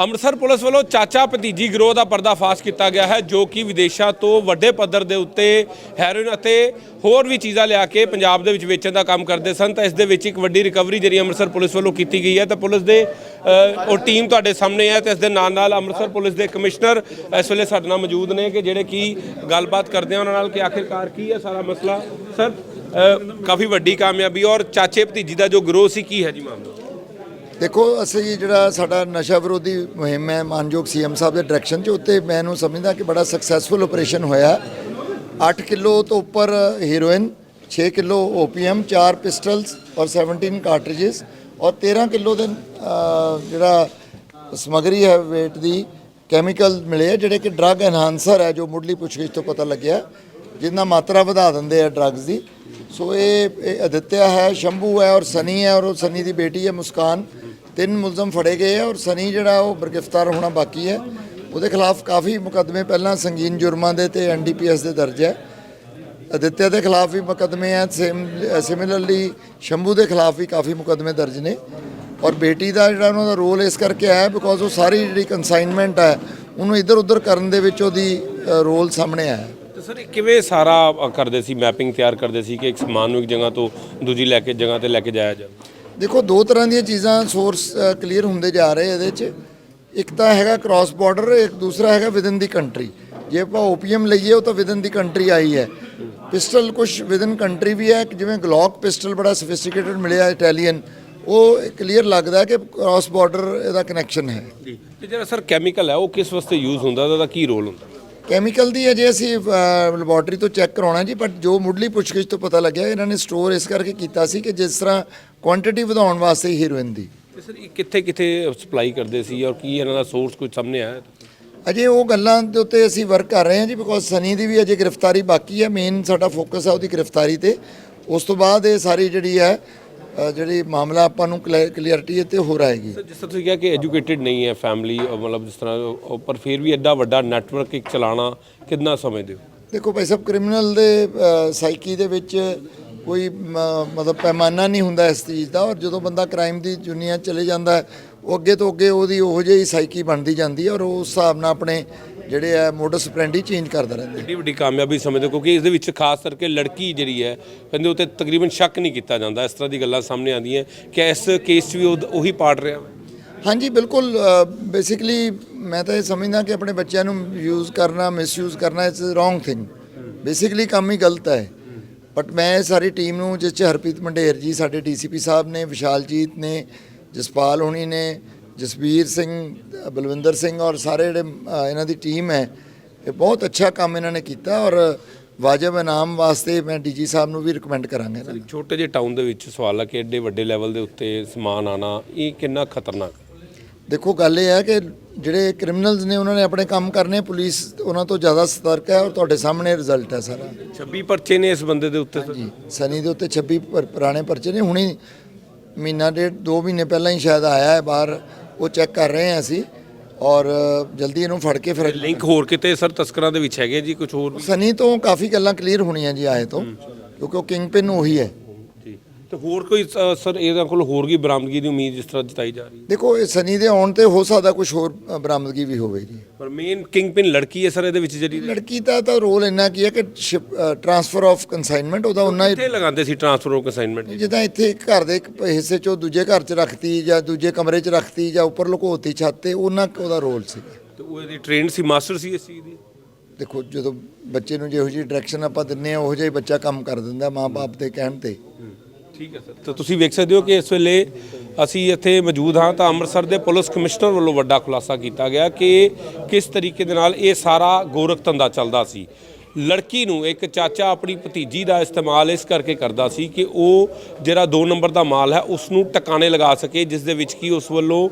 Amritsar police ਵੱਲੋਂ ਚਾਚਾ ਭਤੀਜੀ ਗਿਰੋਹ ਦਾ ਪਰਦਾਫਾਸ਼ ਕੀਤਾ ਗਿਆ ਹੈ, ਜੋ ਕਿ ਵਿਦੇਸ਼ਾਂ ਤੋਂ ਵੱਡੇ ਪੱਧਰ ਦੇ ਉੱਤੇ ਹੈਰੋਇਨ ਅਤੇ ਹੋਰ ਵੀ ਚੀਜ਼ਾਂ ਲਿਆ ਕੇ ਪੰਜਾਬ ਦੇ ਵਿੱਚ ਵੇਚਣ ਦਾ ਕੰਮ ਕਰਦੇ ਸਨ। ਤਾਂ ਇਸ ਦੇ ਵਿੱਚ ਇੱਕ ਵੱਡੀ ਰਿਕਵਰੀ ਜਿਹੜੀ ਅੰਮ੍ਰਿਤਸਰ ਪੁਲਿਸ ਵੱਲੋਂ ਕੀਤੀ ਗਈ ਹੈ। ਤਾਂ ਪੁਲਿਸ ਦੇ ਉਹ ਟੀਮ ਤੁਹਾਡੇ ਸਾਹਮਣੇ ਹੈ ਤੇ ਇਸ ਦੇ ਨਾਲ ਨਾਲ ਅੰਮ੍ਰਿਤਸਰ ਪੁਲਿਸ ਦੇ ਕਮਿਸ਼ਨਰ ਇਸ ਵੇਲੇ ਸਾਡੇ ਨਾਲ ਮੌਜੂਦ ਨੇ ਕਿ ਜਿਹੜੇ ਕੀ ਗੱਲਬਾਤ ਕਰਦੇ ਆ। ਉਹਨਾਂ ਨਾਲ ਕਿ ਆਖਿਰਕਾਰ ਕੀ ਹੈ ਸਾਰਾ ਮਸਲਾ? ਸਰ ਕਾਫੀ ਵੱਡੀ ਕਾਮਯਾਬੀ ਔਰ ਚਾਚੇ ਭਤੀਜੀ ਦਾ ਜੋ ਗਰੋਹ ਸੀ, ਕੀ ਹੈ ਜੀ ਮਾਮਲਾ? ਦੇਖੋ, ਅਸੀਂ ਜਿਹੜਾ ਸਾਡਾ ਨਸ਼ਾ ਵਿਰੋਧੀ ਮੁਹਿੰਮ ਹੈ, ਮਾਨਯੋਗ ਸੀਐਮ ਸਾਹਿਬ ਦੇ ਡਾਇਰੈਕਸ਼ਨ 'ਚ, ਉੱਤੇ ਮੈਂ ਇਹਨੂੰ ਸਮਝਦਾ ਕਿ ਬੜਾ ਸਕਸੈਸਫੁਲ ਆਪਰੇਸ਼ਨ ਹੋਇਆ 8 ਕਿਲੋ ਤੋਂ ਉੱਪਰ ਹੀਰੋਇਨ 6 ਕਿਲੋ ਓਪੀਐਮ 4 ਪਿਸਟਲਸ ਔਰ 17 ਕਾਰਟ੍ਰਿਜਸ ਔਰ 13 ਕਿਲੋ ਦੇ ਜਿਹੜਾ ਸਮਗਰੀ ਹੈ, weight ਦੀ ਕੈਮੀਕਲ ਮਿਲੇ ਆ, ਜਿਹੜੇ ਕਿ ਡਰੱਗ ਐਨਹਾਂਸਰ ਹੈ, ਜੋ ਮੁੱਢਲੀ ਪੁੱਛਗਿੱਛ ਤੋਂ ਪਤਾ ਲੱਗਿਆ, ਜਿੰਨਾ ਮਾਤਰਾ ਵਧਾ ਦਿੰਦੇ ਆ ਡਰੱਗਸ ਦੀ। ਸੋ ਇਹ ਇਹ ਅਦਿੱਤਿਆ ਹੈ, ਸ਼ੰਭੂ ਹੈ ਔਰ ਸਨੀ ਹੈ ਔਰ ਉਹ ਸਨੀ ਦੀ ਬੇਟੀ ਹੈ ਮੁਸਕਾਨ। ਤਿੰਨ ਮੁਲਜ਼ਮ ਫੜੇ ਗਏ ਆ ਔਰ ਸਨੀ ਜਿਹੜਾ ਉਹ ਬਰਗਿਫਤਾਰ ਹੋਣਾ ਬਾਕੀ ਹੈ। ਉਹਦੇ ਖਿਲਾਫ ਕਾਫੀ ਮੁਕੱਦਮੇ ਪਹਿਲਾਂ ਸੰਗੀਨ ਜੁਰਮਾਂ ਦੇ ਤੇ ਐਨਡੀਪੀਐਸ ਦੇ ਦਰਜ ਹੈ। ਅਦਿੱਤਿਆ ਦੇ ਖਿਲਾਫ ਵੀ ਮੁਕੱਦਮੇ ਆ ਸਿਮਿਲਰਲੀ ਸ਼ੰਭੂ ਦੇ ਖਿਲਾਫ ਵੀ ਕਾਫੀ ਮੁਕੱਦਮੇ ਦਰਜ ਨੇ। ਔਰ ਬੇਟੀ ਦਾ ਜਿਹੜਾ ਉਹਨਾਂ ਦਾ ਰੋਲ ਇਸ ਕਰਕੇ ਆਇਆ ਬਿਕੋਜ਼ ਉਹ ਸਾਰੀ ਜਿਹੜੀ ਕਨਸਾਈਨਮੈਂਟ ਹੈ, ਉਹਨੂੰ ਇੱਧਰ ਉੱਧਰ ਕਰਨ ਦੇ ਵਿੱਚ ਉਹਦੀ ਰੋਲ ਸਾਹਮਣੇ ਆਇਆ। ਤੇ ਸਰ ਕਿਵੇਂ ਸਾਰਾ ਕਰਦੇ ਸੀ ਮੈਪਿੰਗ ਤਿਆਰ ਕਰਦੇ ਸੀ ਕਿ ਇੱਕ ਸਮਾਨ ਨੂੰ ਇੱਕ ਜਗ੍ਹਾ ਤੋਂ ਦੂਜੀ ਲੈ ਕੇ, ਜਗ੍ਹਾ ਤੇ ਲੈ ਕੇ ਜਾਇਆ ਜਾਵੇ? ਦੇਖੋ, ਦੋ ਤਰ੍ਹਾਂ ਦੀਆਂ ਚੀਜ਼ਾਂ ਸੋਰਸ ਕਲੀਅਰ ਹੁੰਦੇ ਜਾ ਰਹੇ ਇਹਦੇ 'ਚ। ਇੱਕ ਤਾਂ ਹੈਗਾ ਕ੍ਰਾਸ ਬਾਰਡਰ ਇੱਕ ਦੂਸਰਾ ਹੈਗਾ ਵਿਦਨ ਦੀ ਕੰਟਰੀ ਜੇ ਆਪਾਂ ਓਪੀਐਮ ਲਈਏ, ਉਹ ਤਾਂ ਵਿਦਨ ਦੀ ਕੰਟਰੀ ਆਈ ਹੈ। ਪਿਸਟਲ ਕੁਝ ਵਿਦਨ ਕੰਟਰੀ ਵੀ ਹੈ ਜਿਵੇਂ ਗਲੌਕ ਪਿਸਟਲ ਬੜਾ ਸਫਿਸਟੀਕੇਟਡ ਮਿਲਿਆ ਇਟਾਲੀਅਨ ਉਹ ਕਲੀਅਰ ਲੱਗਦਾ ਕਿ ਕ੍ਰਾਸ ਬਾਰਡਰ ਇਹਦਾ ਕਨੈਕਸ਼ਨ ਹੈ। ਜੀ। ਤੇ ਜਿਹੜਾ ਸਰ ਕੈਮੀਕਲ ਹੈ, ਉਹ ਕਿਸ ਵਾਸਤੇ ਯੂਜ਼ ਹੁੰਦਾ? ਉਹਦਾ ਕੀ ਰੋਲ ਹੁੰਦਾ? ਕੈਮੀਕਲ ਦੀ ਅਜੇ ਅਸੀਂ ਲੈਬੋਰਟਰੀ ਤੋਂ ਚੈੱਕ ਕਰਾਉਣਾ ਜੀ ਬਟ ਜੋ ਮੁੱਢਲੀ ਪੁੱਛਗਿੱਛ ਤੋਂ ਪਤਾ ਲੱਗਿਆ ਇਹਨਾਂ ਨੇ ਸਟੋਰ ਇਸ ਕਰਕੇ ਕੀਤਾ ਸੀ ਕਿ ਜਿਸ ਤਰ੍ਹਾਂ ਕੁਆਂਟੀਟੀ ਵਧਾਉਣ ਵਾਸਤੇ ਹੀਰੋਇਨ ਦੀ। ਤੇ ਸਰ ਇਹ ਕਿੱਥੇ ਕਿੱਥੇ ਸਪਲਾਈ ਕਰਦੇ ਸੀ ਔਰ ਕੀ ਇਹਨਾਂ ਦਾ ਸੋਰਸ ਕੁਝ ਸਾਹਮਣੇ ਆਇਆ? ਅਜੇ ਉਹ ਗੱਲਾਂ ਦੇ ਉੱਤੇ ਅਸੀਂ ਵਰਕ ਕਰ ਰਹੇ ਹਾਂ ਜੀ ਬਿਕੋਜ਼ ਸਨੀ ਦੀ ਵੀ ਅਜੇ ਗ੍ਰਿਫਤਾਰੀ ਬਾਕੀ ਹੈ ਮੇਨ ਸਾਡਾ ਫੋਕਸ ਹੈ ਉਹਦੀ ਗ੍ਰਿਫਤਾਰੀ ਤੇ। ਉਸ ਤੋਂ ਬਾਅਦ ਇਹ ਸਾਰੀ ਜਿਹੜੀ ਹੈ ਜਿਹੜੀ ਮਾਮਲਾ ਆਪਾਂ ਨੂੰ ਕਲੀਅਰਿਟੀ ਤੇ ਹੋ ਆਏਗੀ। ਸਰ ਜਿਸ ਤਰ੍ਹਾਂ ਤੁਸੀਂ ਕਿਹਾ ਕਿ ਐਜੂਕੇਟਿਡ ਨਹੀਂ ਹੈ ਫੈਮਿਲੀ ਮਤਲਬ ਜਿਸ ਤਰ੍ਹਾਂ ਪਰ ਫਿਰ ਵੀ ਐਡਾ ਵੱਡਾ ਨੈਟਵਰਕ ਇੱਕ ਚਲਾਉਣਾ ਕਿੰਨਾ ਸਮਝਦੇ ਹੋ ਦੇਖੋ ਭਾਈ ਸਾਹਿਬ ਕ੍ਰਿਮੀਨਲ ਦੇ ਸਾਈਕੀ ਦੇ ਵਿੱਚ ਕੋਈ ਮਤਲਬ ਪੈਮਾਨਾ ਨਹੀਂ ਹੁੰਦਾ ਇਸ ਚੀਜ਼ ਦਾ। ਔਰ ਜਦੋਂ ਬੰਦਾ ਕ੍ਰਾਈਮ ਦੀ ਦੁਨੀਆ ਚਲੇ ਜਾਂਦਾ ਉਹ ਅੱਗੇ ਤੋਂ ਅੱਗੇ ਉਹਦੀ ਉਹੋ ਜਿਹੀ ਸਾਈਕੀ ਬਣਦੀ ਜਾਂਦੀ ਹੈ ਔਰ ਉਸ ਹਿਸਾਬ ਨਾਲ ਆਪਣੇ ਜਿਹੜੇ ਆ ਮੋਡਸ ਆਪਰੈਂਡੀ ਚੇਂਜ ਕਰਦਾ ਰਹਿੰਦਾ। ਏਡੀ ਵੱਡੀ ਕਾਮਯਾਬੀ ਸਮਝਦੇ ਹੋ ਕਿਉਂਕਿ ਇਸ ਦੇ ਵਿੱਚ ਖਾਸ ਕਰਕੇ ਲੜਕੀ ਜਿਹੜੀ ਹੈ ਕਹਿੰਦੇ ਉੱਤੇ ਤਕਰੀਬਨ ਸ਼ੱਕ ਨਹੀਂ ਕੀਤਾ ਜਾਂਦਾ ਇਸ ਤਰ੍ਹਾਂ ਦੀ ਗੱਲਾਂ ਸਾਹਮਣੇ ਆਉਂਦੀਆਂ ਕਿ ਇਸ ਕੇਸ 'ਚ ਵੀ ਉਹ- ਉਹੀ ਪਾਰਟ ਰਿਹਾ ਹਾਂਜੀ ਬਿਲਕੁਲ ਬੇਸਿਕਲੀ ਮੈਂ ਤਾਂ ਇਹ ਸਮਝਦਾ ਕਿ ਆਪਣੇ ਬੱਚਿਆਂ ਨੂੰ ਯੂਜ਼ ਕਰਨਾ ਮਿਸਯੂਜ਼ ਕਰਨਾ ਇਟਸ ਰੋਂਗ ਥਿੰਗ ਬੇਸਿਕਲੀ ਕੰਮ ਹੀ ਗਲਤ ਹੈ। ਬਟ ਮੈਂ ਸਾਰੀ ਟੀਮ ਨੂੰ ਜਿਸ 'ਚ ਹਰਪ੍ਰੀਤ ਮੰਡੇਰ ਜੀ ਸਾਡੇ ਡੀਸੀਪੀ ਸਾਹਿਬ ਨੇ ਵਿਸ਼ਾਲਜੀਤ ਨੇ ਜਸਪਾਲ ਹੋਣੀ ਨੇ ਜਸਵੀਰ ਸਿੰਘ ਬਲਵਿੰਦਰ ਸਿੰਘ ਔਰ ਸਾਰੇ ਜਿਹੜੇ ਇਹਨਾਂ ਦੀ ਟੀਮ ਹੈ ਇਹ ਬਹੁਤ ਅੱਛਾ ਕੰਮ ਇਹਨਾਂ ਨੇ ਕੀਤਾ ਔਰ ਵਾਜਬ ਇਨਾਮ ਵਾਸਤੇ ਮੈਂ ਡੀਜੀ ਸਾਹਿਬ ਨੂੰ ਵੀ ਰਿਕਮੈਂਡ ਕਰਾਂਗਾ। ਛੋਟੇ ਜਿਹੇ ਟਾਊਨ ਦੇ ਵਿੱਚ ਸਵਾਲ ਹੈ ਕਿ ਐਡੇ ਵੱਡੇ ਲੈਵਲ ਦੇ ਉੱਤੇ ਸਮਾਨ ਆਣਾ ਇਹ ਕਿੰਨਾ ਖਤਰਨਾਕ ਦੇਖੋ ਗੱਲ ਇਹ ਹੈ ਕਿ ਜਿਹੜੇ ਕ੍ਰਿਮੀਨਲਸ ਨੇ ਉਹਨਾਂ ਨੇ ਆਪਣੇ ਕੰਮ ਕਰਨੇ ਪੁਲਿਸ ਉਹਨਾਂ ਤੋਂ ਜ਼ਿਆਦਾ ਸਤਰਕ ਹੈ ਔਰ ਤੁਹਾਡੇ ਸਾਹਮਣੇ ਰਿਜ਼ਲਟ ਹੈ ਸਾਰਾ 26 ਪਰਚੇ ਨੇ ਇਸ ਬੰਦੇ ਦੇ ਉੱਤੇ। ਜੀ ਸਨੀ ਦੇ ਉੱਤੇ 26 ਪਰ- ਪੁਰਾਣੇ ਪਰਚੇ ਨੇ ਹੁਣੀ ਮਹੀਨਾ ਡੇਢ 2 ਮਹੀਨੇ ਪਹਿਲਾਂ ਹੀ ਸ਼ਾਇਦ ਆਇਆ ਹੈ ਬਾਹਰ ਉਹ ਚੈੱਕ ਕਰ ਰਹੇ ਹਾਂ ਅਸੀਂ ਔਰ ਜਲਦੀ ਇਹਨੂੰ ਫੜ ਕੇ ਫਿਰ ਲਿੰਕ ਹੋਰ ਕਿਤੇ ਸਰ ਤਸਕਰਾਂ ਦੇ ਵਿੱਚ ਹੈਗੇ ਜੀ ਕੁਝ ਹੋਰ ਸਨੀ ਤੋਂ ਕਾਫੀ ਗੱਲਾਂ ਕਲੀਅਰ ਹੋਣੀਆਂ ਜੀ ਆਏ ਤੋਂ ਕਿਉਂਕਿ ਉਹ ਕਿੰਗ ਪਿਨ ਉਹੀ ਹੈ। ਤੇ ਹੋਰ ਕੋਈ ਸਰ ਇਹਦੇ ਕੋਲ ਹੋਰ ਕੀ ਬਰਾਮਦਗੀ ਦੀ ਉਮੀਦ ਜਿਸ ਤਰ੍ਹਾਂ ਜਤਾਈ ਜਾ ਰਹੀ ਹੈ? ਦੇਖੋ ਇਹ ਸਨੀ ਦੇ ਆਉਣ ਤੇ ਹੋ ਸਕਦਾ ਕੁਝ ਹੋਰ ਅ, ਬਰਾਮਦਗੀ ਵੀ ਹੋਵੇ ਜੀ। ਪਰ ਮੇਨ ਕਿੰਗ ਪਿਨ ਲੜਕੀ ਹੈ ਸਰ ਇਹਦੇ ਵਿੱਚ ਜਿਹੜੀ? ਲੜਕੀ ਦਾ ਤਾਂ ਰੋਲ ਇੰਨਾ ਕੀ ਹੈ ਕਿ ਟ੍ਰਾਂਸਫਰ ਆਫ ਕਨਸਾਈਨਮੈਂਟ ਉਹਦਾ ਉਹਨਾਂ ਹੀ ਕਿੱਥੇ ਲਗਾਉਂਦੇ ਸੀ ਟ੍ਰਾਂਸਫਰ ਆਫ ਅਸਾਈਨਮੈਂਟ ਜਿੱਦਾਂ ਇੱਥੇ ਇੱਕ ਘਰ ਦੇ ਇੱਕ ਹਿੱਸੇ ਚੋਂ ਦੂਜੇ ਘਰ 'ਚ ਰੱਖਤੀ ਜਾਂ ਦੂਜੇ ਕਮਰੇ 'ਚ ਰੱਖਤੀ ਜਾਂ ਉੱਪਰ ਲੁਕੋਤੀ ਛੱਤ ਤੇ ਉਹਨਾਂ ਕੁ ਉਹਦਾ ਰੋਲ ਸੀ। ਤੇ ਉਹ ਇਹਦੀ ਟ੍ਰੇਨ ਸੀ ਮਾਸਟਰ ਸੀ ਇਸ ਚੀਜ਼ ਦੀ? ਦੇਖੋ ਜਦੋਂ ਬੱਚੇ ਨੂੰ ਜਿਹੋ ਜਿਹੀ ਡਾਇਰੈਕਸ਼ਨ ਆਪਾਂ ਦਿੰਨੇ ਆ ਉਹੋ ਜਿਹਾ ਹੀ ਬੱਚਾ ਕੰਮ ਕਰ ਦਿੰਦਾ ਮਾਪੇ ਦੇ ਕਹਿਣ ਤੇ। ਠੀਕ ਹੈ ਸਰ। ਤਾਂ ਤੁਸੀਂ ਵੇਖ ਸਕਦੇ ਹੋ ਕਿ ਇਸ ਵੇਲੇ ਅਸੀਂ ਇੱਥੇ ਮੌਜੂਦ ਹਾਂ ਤਾਂ ਅੰਮ੍ਰਿਤਸਰ ਦੇ ਪੁਲਿਸ ਕਮਿਸ਼ਨਰ ਵੱਲੋਂ ਵੱਡਾ ਖੁਲਾਸਾ ਕੀਤਾ ਗਿਆ ਕਿ ਕਿਸ ਤਰੀਕੇ ਦੇ ਨਾਲ ਇਹ ਸਾਰਾ ਗੋਰਖ ਧੰਦਾ ਚੱਲਦਾ ਸੀ। ਲੜਕੀ ਨੂੰ ਇੱਕ ਚਾਚਾ ਆਪਣੀ ਭਤੀਜੀ ਦਾ ਇਸਤੇਮਾਲ ਇਸ ਕਰਕੇ ਕਰਦਾ ਸੀ ਕਿ ਉਹ ਜਿਹੜਾ 2 ਨੰਬਰ ਦਾ ਮਾਲ ਹੈ ਉਸ ਨੂੰ ਟਿਕਾਣੇ ਲਗਾ ਸਕੇ, ਜਿਸ ਦੇ ਵਿੱਚ ਕੀ ਉਸ ਵੱਲੋਂ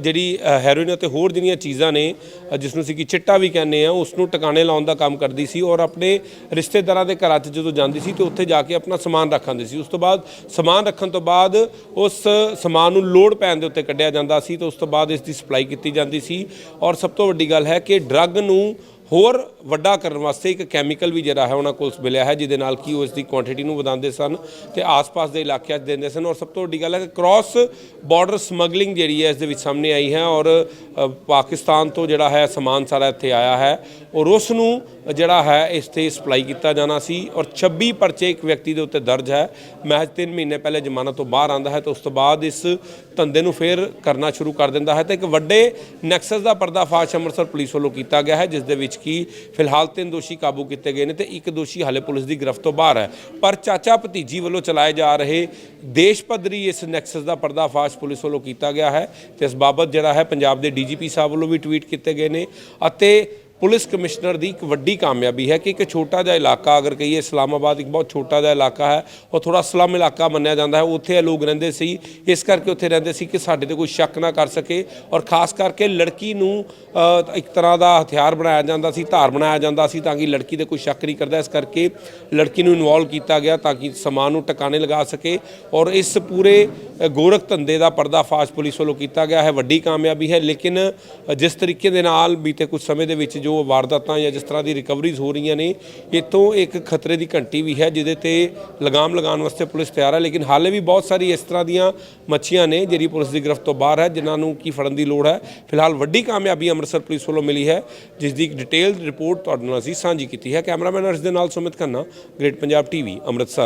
ਜਿਹੜੀ ਹੈਰੋਇਨ ਅਤੇ ਹੋਰ ਜਿਹੜੀਆਂ ਚੀਜ਼ਾਂ ਨੇ ਜਿਸ ਨੂੰ ਅਸੀਂ ਕਿ ਚਿੱਟਾ ਵੀ ਕਹਿੰਦੇ ਆ ਉਸ ਨੂੰ ਟਿਕਾਣੇ ਲਾਉਣ ਦਾ ਕੰਮ ਕਰਦੀ ਸੀ ਔਰ ਆਪਣੇ ਰਿਸ਼ਤੇਦਾਰਾਂ ਦੇ ਘਰਾਂ 'ਚ ਜਦੋਂ ਜਾਂਦੀ ਸੀ ਤੇ ਉੱਥੇ ਜਾ ਕੇ ਆਪਣਾ ਸਮਾਨ ਰੱਖਾਂਦੀ ਸੀ। ਉਸ ਤੋਂ ਬਾਅਦ ਸਮਾਨ ਰੱਖਣ ਤੋਂ ਬਾਅਦ ਉਸ ਸਮਾਨ ਨੂੰ ਲੋਡ ਪੈਣ ਦੇ ਉੱਤੇ ਕੱਢਿਆ ਜਾਂਦਾ ਸੀ ਤੇ ਉਸ ਤੋਂ ਬਾਅਦ ਇਸ ਦੀ ਸਪਲਾਈ ਕੀਤੀ ਜਾਂਦੀ ਸੀ। ਔਰ ਸਭ ਤੋਂ ਵੱਡੀ ਗੱਲ ਹੈ ਕਿ ਡਰੱਗ ਨੂੰ ਹੋਰ ਵੱਡਾ ਕਰਨ ਵਾਸਤੇ ਇੱਕ ਕੈਮੀਕਲ ਵੀ ਜਿਹੜਾ ਹੈ ਉਹਨਾਂ ਕੋਲ ਮਿਲਿਆ ਹੈ, ਜਿਹਦੇ ਨਾਲ ਕੀ ਉਹ ਇਸ ਦੀ ਕੁਆਂਟੀਟੀ ਨੂੰ ਵਧਾਉਂਦੇ ਸਨ ਤੇ ਆਸ-ਪਾਸ ਦੇ ਇਲਾਕਿਆਂ 'ਚ ਦਿੰਦੇ ਸਨ। ਔਰ ਸਭ ਤੋਂ ਵੱਡੀ ਗੱਲ ਹੈ ਕਿ ਕ੍ਰਾਸ ਬਾਰਡਰ ਸਮਗਲਿੰਗ ਜਿਹੜੀ ਹੈ, ਇਸ ਦੇ ਵਿੱਚ ਸਾਹਮਣੇ ਆਈ ਹੈ ਔਰ ਪਾਕਿਸਤਾਨ ਤੋਂ ਜਿਹੜਾ ਹੈ ਸਮਾਨ ਸਾਰਾ ਇੱਥੇ ਆਇਆ ਹੈ ਔਰ ਉਸ ਨੂੰ ਜਿਹੜਾ ਹੈ ਇਸ ਤੇ ਸਪਲਾਈ ਕੀਤਾ ਜਾਣਾ ਸੀ ਔਰ 26 ਪਰਚੇ ਇੱਕ ਵਿਅਕਤੀ ਦੇ ਉੱਤੇ ਦਰਜ ਹੈ। ਮਹਿਜ਼ 3 ਮਹੀਨੇ ਪਹਿਲੇ ਜ਼ਮਾਨਤ ਤੋਂ ਬਾਹਰ ਆਂਦਾ ਹੈ ਤੇ ਉਸ ਤੋਂ ਬਾਅਦ ਇਸ ਧੰਦੇ ਨੂੰ ਫੇਰ ਕਰਨਾ ਸ਼ੁਰੂ ਕਰ ਦਿੰਦਾ ਹੈ ਤੇ ਇੱਕ ਵੱਡੇ ਨੈਕਸਸ ਦਾ ਪਰਦਾਫਾਸ਼ ਅੰਮ੍ਰਿਤਸਰ ਪੁਲਿਸ ਵੱਲੋਂ ਕੀਤਾ ਗਿਆ ਹੈ, ਜਿਸ ਦੇ ਵਿੱਚ ਕੀ, ਫਿਲਹਾਲ ਤਿੰਨ ਦੋਸ਼ੀ ਕਾਬੂ ਕੀਤੇ ਗਏ ਨੇ ਤੇ ਇੱਕ ਦੋਸ਼ੀ ਹਾਲੇ ਪੁਲਿਸ ਦੀ ਗ੍ਰਿਫਤ ਤੋਂ ਬਾਹਰ ਹੈ। ਪਰ ਚਾਚਾ ਭਤੀਜੀ ਵੱਲੋਂ ਚਲਾਏ ਜਾ ਰਹੇ ਦੇਸ਼ ਪੱਧਰੀ ਇਸ ਨੈਕਸਸ ਦਾ ਪਰਦਾਫਾਸ਼ ਪੁਲਿਸ ਵੱਲੋਂ ਕੀਤਾ ਗਿਆ ਹੈ। ਤੇ ਇਸ ਬਾਬਤ ਜਿਹੜਾ ਹੈ, ਪੰਜਾਬ ਦੇ ਡੀਜੀਪੀ ਸਾਹਿਬ ਵੱਲੋਂ ਵੀ ਟਵੀਟ ਕੀਤੇ ਗਏ ਨੇ ਅਤੇ ਪੁਲਿਸ ਕਮਿਸ਼ਨਰ ਦੀ ਇੱਕ ਵੱਡੀ ਕਾਮਯਾਬੀ ਹੈ ਕਿ ਇੱਕ ਛੋਟਾ ਜਿਹਾ ਇਲਾਕਾ, ਅਗਰ ਕਹੀਏ ਇਸਲਾਮਾਬਾਦ ਇੱਕ ਬਹੁਤ ਛੋਟਾ ਜਿਹਾ ਇਲਾਕਾ ਹੈ ਔਰ ਥੋੜਾ ਸਲਮ ਇਲਾਕਾ ਮੰਨਿਆ ਜਾਂਦਾ ਹੈ, ਉੱਥੇ ਇਹ ਲੋਕ ਰਹਿੰਦੇ ਸੀ। ਇਸ ਕਰਕੇ ਉੱਥੇ ਰਹਿੰਦੇ ਸੀ ਕਿ ਸਾਡੇ ਤੇ ਕੋਈ ਸ਼ੱਕ ਨਾ ਕਰ ਸਕੇ ਔਰ ਖਾਸ ਕਰਕੇ ਲੜਕੀ ਨੂੰ ਇੱਕ ਤਰ੍ਹਾਂ ਦਾ ਹਥਿਆਰ ਬਣਾਇਆ ਜਾਂਦਾ ਸੀ, ਧਾਰ ਬਣਾਇਆ ਜਾਂਦਾ ਸੀ ਤਾਂ ਕਿ ਲੜਕੀ ਤੇ ਕੋਈ ਸ਼ੱਕ ਨਹੀਂ ਕਰਦਾ। ਇਸ ਕਰਕੇ ਲੜਕੀ ਨੂੰ ਇਨਵੋਲਵ ਕੀਤਾ ਗਿਆ ਤਾਂ ਕਿ ਸਮਾਨ ਨੂੰ ਟਿਕਾਣੇ ਲਗਾ ਸਕੇ ਔਰ ਇਸ ਪੂਰੇ ਗੋਰਖ ਧੰਦੇ ਦਾ ਪਰਦਾਫਾਸ਼ ਪੁਲਿਸ ਵੱਲੋਂ ਕੀਤਾ ਗਿਆ ਹੈ। ਵੱਡੀ ਕਾਮਯਾਬੀ ਹੈ, ਲੇਕਿਨ ਜਿਸ ਤਰੀਕੇ ਦੇ ਨਾਲ ਬੀਤੇ ਕੁਝ ਸਮੇਂ ਦੇ ਵਿੱਚ ਜੋ ਵਾਰਦਾਤਾਂ ਜਾਂ ਜਿਸ ਤਰ੍ਹਾਂ ਦੀ ਰਿਕਵਰੀਜ਼ ਹੋ ਰਹੀਆਂ ਨੇ ਇਹ ਇੱਕ ਖਤਰੇ ਦੀ ਘੰਟੀ ਵੀ ਹੈ ਜਿਹਦੇ ਤੇ ਲਗਾਮ ਲਗਾਉਣ ਵਾਸਤੇ ਪੁਲਿਸ ਤਿਆਰ ਹੈ। ਲੇਕਿਨ ਹਾਲੇ ਵੀ ਬਹੁਤ ਸਾਰੀ ਇਸ ਤਰ੍ਹਾਂ ਦੀਆਂ ਮੱਛੀਆਂ ਨੇ ਜਿਹੜੀ ਪੁਲਿਸ ਦੀ ਗ੍ਰਿਫਤ ਤੋਂ ਬਾਹਰ ਹੈ, ਜਿਨ੍ਹਾਂ ਨੂੰ ਕੀ ਫੜਨ ਦੀ ਲੋੜ ਹੈ। ਫਿਲਹਾਲ ਵੱਡੀ ਕਾਮਯਾਬੀ ਅੰਮ੍ਰਿਤਸਰ ਪੁਲਿਸ ਵੱਲੋਂ ਮਿਲੀ ਹੈ, ਜਿਸ ਦੀ ਇੱਕ ਡਿਟੇਲਡ ਰਿਪੋਰਟ ਤੁਹਾਡੇ ਨਾਲ ਅਸੀਂ ਸਾਂਝੀ ਕੀਤੀ ਹੈ। ਕੈਮਰਾਮੈਨ ਅਰਸ਼ ਦੇ ਨਾਲ ਸੁਮਿਤ ਖੰਨਾ, ਗ੍ਰੇਟ ਪੰਜਾਬ ਟੀਵੀ, ਅੰਮ੍ਰਿਤਸਰ।